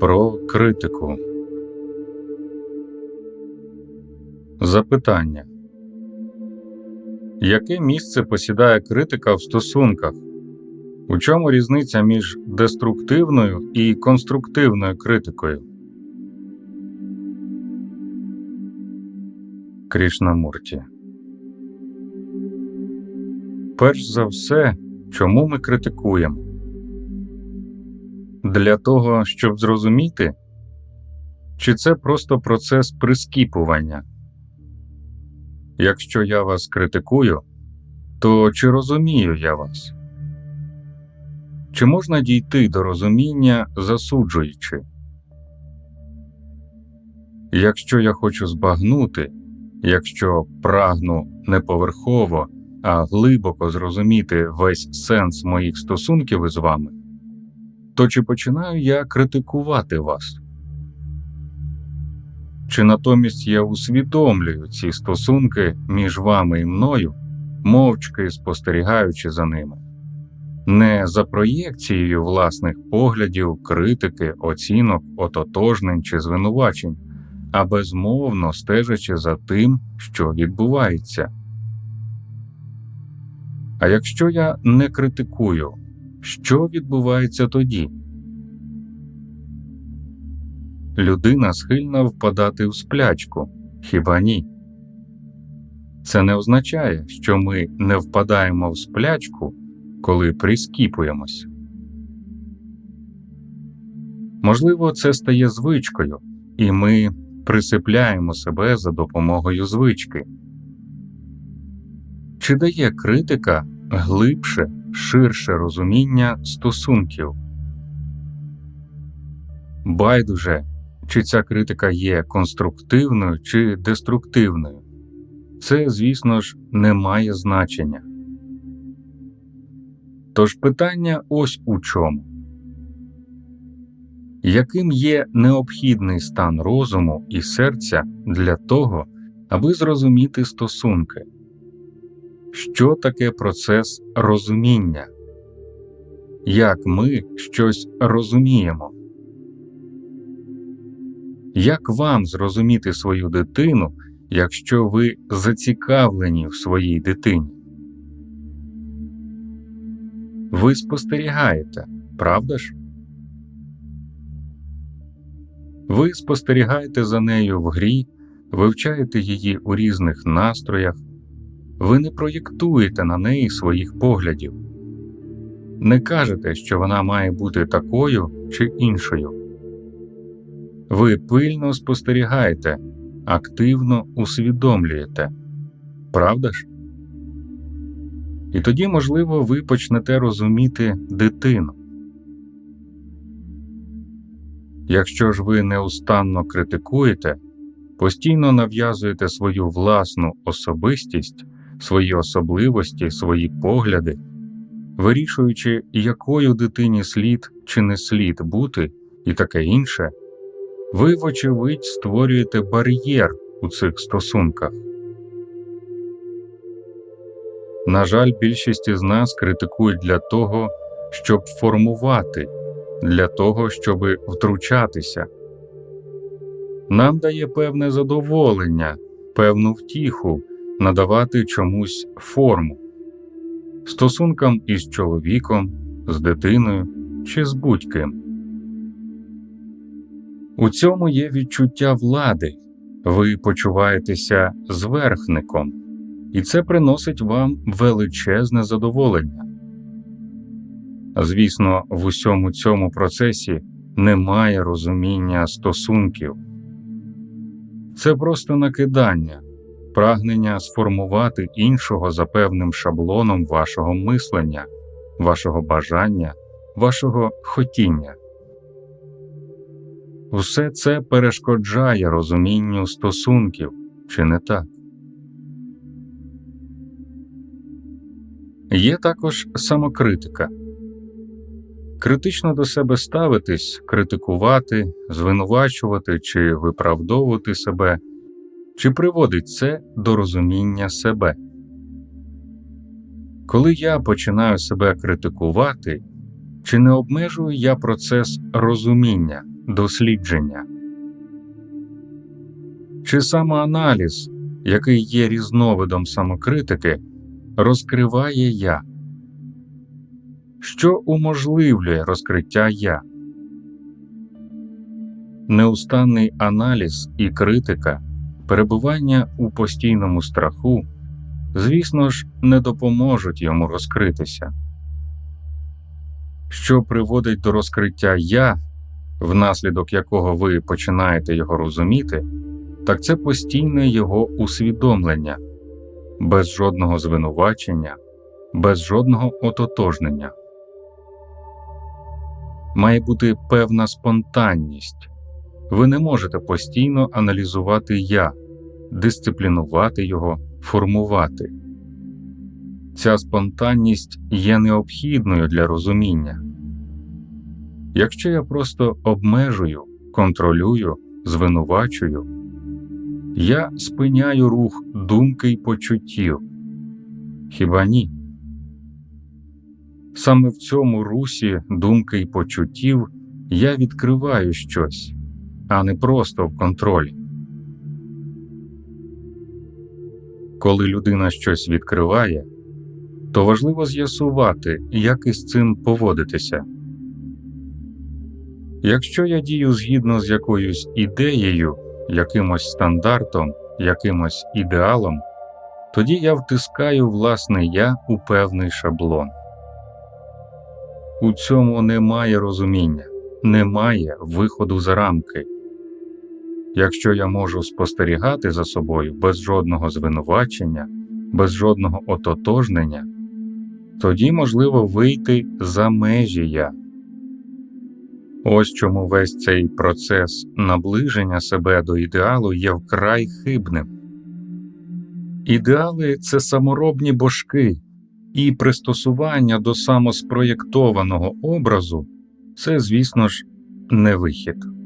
Про критику. Запитання. Яке місце посідає критика в стосунках? У чому різниця між деструктивною і конструктивною критикою? Крішнамурті. Перш за все, чому ми критикуємо? Для того, щоб зрозуміти, чи це просто процес прискіпування? Якщо я вас критикую, то чи розумію я вас? Чи можна дійти до розуміння, засуджуючи? Якщо я хочу збагнути, якщо прагну не поверхово, а глибоко зрозуміти весь сенс моїх стосунків із вами, то чи починаю я критикувати вас? Чи натомість я усвідомлюю ці стосунки між вами і мною, мовчки спостерігаючи за ними, не за проєкцією власних поглядів, критики, оцінок, ототожнень чи звинувачень, а безмовно стежачи за тим, що відбувається? А якщо я не критикую, що відбувається тоді? Людина схильна впадати в сплячку, хіба ні? Це не означає, що ми не впадаємо в сплячку, коли прискіпуємось. Можливо, це стає звичкою, і ми присипляємо себе за допомогою звички. Чи дає критика глибше, ширше розуміння стосунків? Байдуже, чи ця критика є конструктивною чи деструктивною, це, звісно ж, не має значення. Тож питання ось у чому яким є необхідний стан розуму і серця для того, аби зрозуміти стосунки? Що таке процес розуміння? Як ми щось розуміємо? Як вам зрозуміти свою дитину, якщо ви зацікавлені в своїй дитині? Ви спостерігаєте, правда ж? Ви спостерігаєте за нею в грі, вивчаєте її у різних настроях, ви не проєктуєте на неї своїх поглядів, не кажете, що вона має бути такою чи іншою. Ви пильно спостерігаєте, активно усвідомлюєте, правда ж? І тоді, можливо, ви почнете розуміти дитину. Якщо ж ви неустанно критикуєте, постійно нав'язуєте свою власну особистість, свої особливості, свої погляди, вирішуючи, якою дитині слід чи не слід бути, і таке інше, ви, вочевидь, створюєте бар'єр у цих стосунках. На жаль, більшість із нас критикують для того, щоб формувати, для того, щоб втручатися. Нам дає певне задоволення, певну втіху надавати чомусь форму. Стосункам із чоловіком, з дитиною чи з будь-ким. У цьому є відчуття влади, ви почуваєтеся зверхником, і це приносить вам величезне задоволення. Звісно, в усьому цьому процесі немає розуміння стосунків, це просто накидання, прагнення сформувати іншого за певним шаблоном вашого мислення, вашого бажання, вашого хотіння. Усе це перешкоджає розумінню стосунків, чи не так? Є також самокритика. Критично до себе ставитись, критикувати, звинувачувати чи виправдовувати себе, чи приводить це до розуміння себе. Коли я починаю себе критикувати, чи не обмежую я процес розуміння, дослідження. Чи самоаналіз, який є різновидом самокритики, розкриває я? Що уможливлює розкриття я? Неустанний аналіз і критика, перебування у постійному страху, звісно ж, не допоможуть йому розкритися. Що приводить до розкриття я, внаслідок якого ви починаєте його розуміти, так це постійне його усвідомлення, без жодного звинувачення, без жодного ототожнення. Має бути певна спонтанність. Ви не можете постійно аналізувати я, дисциплінувати його, формувати. Ця спонтанність є необхідною для розуміння. Якщо я просто обмежую, контролюю, звинувачую, я спиняю рух думки й почуттів. Хіба ні? Саме в цьому русі думки й почуттів я відкриваю щось, а не просто в контролі. Коли людина щось відкриває, то важливо з'ясувати, як із цим поводитися. Якщо я дію згідно з якоюсь ідеєю, якимось стандартом, якимось ідеалом, тоді я втискаю власне я у певний шаблон. У цьому немає розуміння, немає виходу за рамки. Якщо я можу спостерігати за собою без жодного звинувачення, без жодного ототожнення, тоді можливо вийти за межі я. Ось чому весь цей процес наближення себе до ідеалу є вкрай хибним. Ідеали це саморобні божки, і пристосування до самоспроєктованого образу це, звісно ж, не вихід.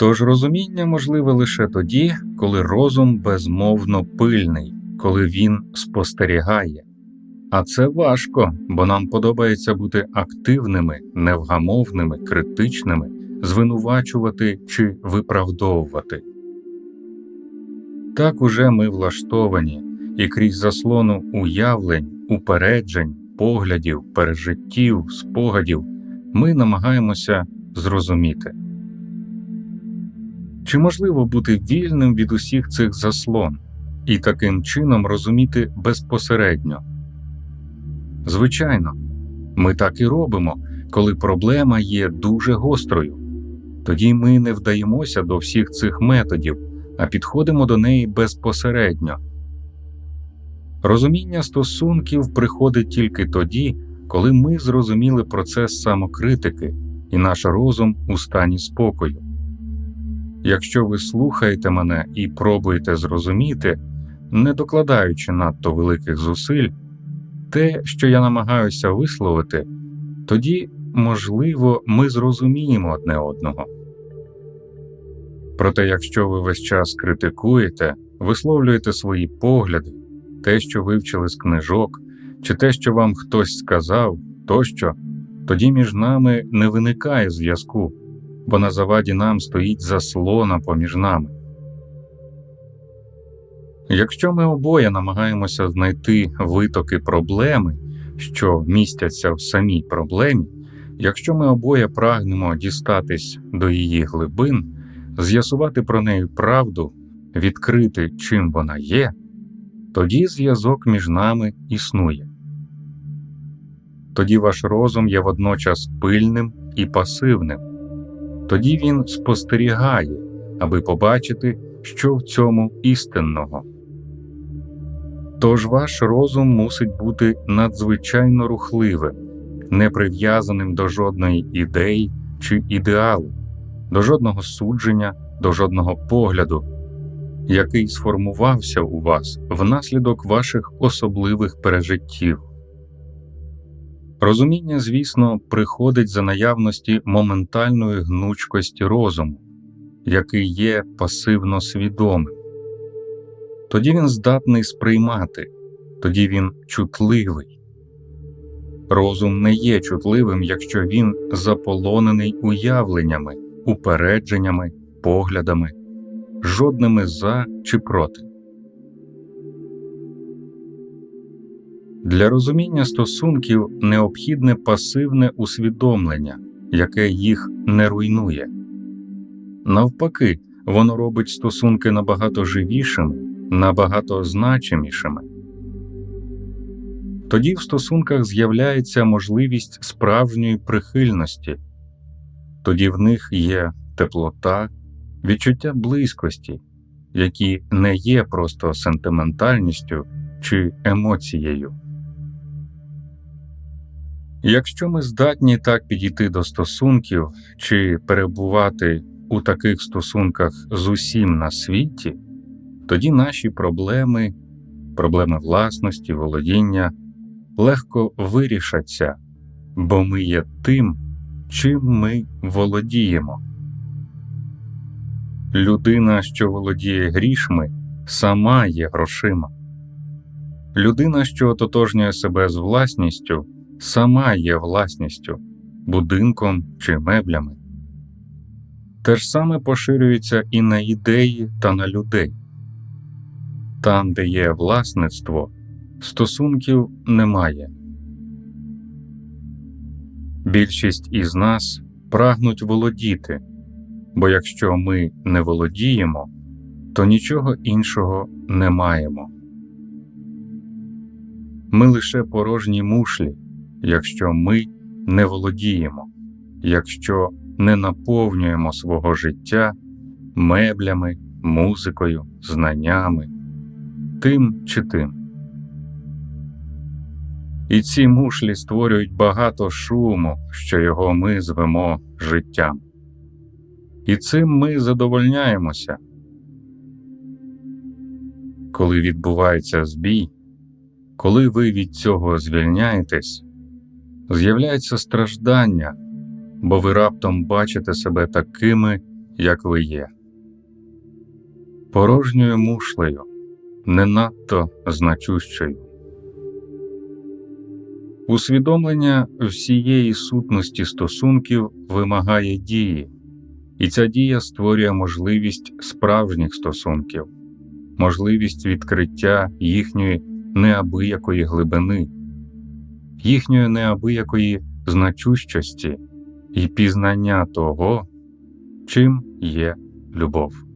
Тож розуміння можливе лише тоді, коли розум безмовно пильний, коли він спостерігає. А це важко, бо нам подобається бути активними, невгамовними, критичними, звинувачувати чи виправдовувати. Так уже ми влаштовані і крізь заслону уявлень, упереджень, поглядів, пережиттів, спогадів ми намагаємося зрозуміти. Чи можливо бути вільним від усіх цих заслон і таким чином розуміти безпосередньо? Звичайно, ми так і робимо, коли проблема є дуже гострою. Тоді ми не вдаємося до всіх цих методів, а підходимо до неї безпосередньо. Розуміння стосунків приходить тільки тоді, коли ми зрозуміли процес самокритики і наш розум у стані спокою. Якщо ви слухаєте мене і пробуєте зрозуміти, не докладаючи надто великих зусиль, те, що я намагаюся висловити, тоді, можливо, ми зрозуміємо одне одного. Проте, якщо ви весь час критикуєте, висловлюєте свої погляди, те, що вивчили з книжок, чи те, що вам хтось сказав, тощо, тоді між нами не виникає зв'язку, бо на заваді нам стоїть заслона поміж нами. Якщо ми обоє намагаємося знайти витоки проблеми, що містяться в самій проблемі, якщо ми обоє прагнемо дістатись до її глибин, з'ясувати про неї правду, відкрити, чим вона є, тоді зв'язок між нами існує. Тоді ваш розум є водночас пильним і пасивним, тоді він спостерігає, аби побачити, що в цьому істинного. Тож ваш розум мусить бути надзвичайно рухливим, не прив'язаним до жодної ідеї чи ідеалу, до жодного судження, до жодного погляду, який сформувався у вас внаслідок ваших особливих пережиттів. Розуміння, звісно, приходить за наявності моментальної гнучкості розуму, який є пасивно свідомим тоді він здатний сприймати, тоді він чутливий. Розум не є чутливим, якщо він заполонений уявленнями, упередженнями, поглядами, жодними за чи проти. Для розуміння стосунків необхідне пасивне усвідомлення, яке їх не руйнує. Навпаки, воно робить стосунки набагато живішими, набагато значимішими. Тоді в стосунках з'являється можливість справжньої прихильності, тоді в них є теплота, відчуття близькості, які не є просто сентиментальністю чи емоцією. Якщо ми здатні так підійти до стосунків чи перебувати у таких стосунках з усім на світі, тоді наші проблеми, проблеми власності, володіння легко вирішаться, бо ми є тим, чим ми володіємо. Людина, що володіє грішми, сама є грошима. Людина, що ототожнює себе з власністю, сама є власністю, будинком чи меблями. Те ж саме поширюється і на ідеї та на людей. Там, де є власництво, стосунків немає. Більшість із нас прагнуть володіти, бо якщо ми не володіємо, то нічого іншого не маємо. Ми лише порожні мушлі, якщо ми не володіємо, якщо не наповнюємо свого життя меблями, музикою, знаннями, тим чи тим. І ці мушлі створюють багато шуму, що його ми звемо життям. І цим ми задовольняємося. Коли відбувається збій, коли ви від цього звільняєтесь, з'являється страждання, бо ви раптом бачите себе такими, як ви є, порожньою мушлею, не надто значущою. Усвідомлення всієї сутності стосунків вимагає дії, і ця дія створює можливість справжніх стосунків, можливість відкриття їхньої неабиякої глибини, їхньої неабиякої значущості і пізнання того, чим є любов.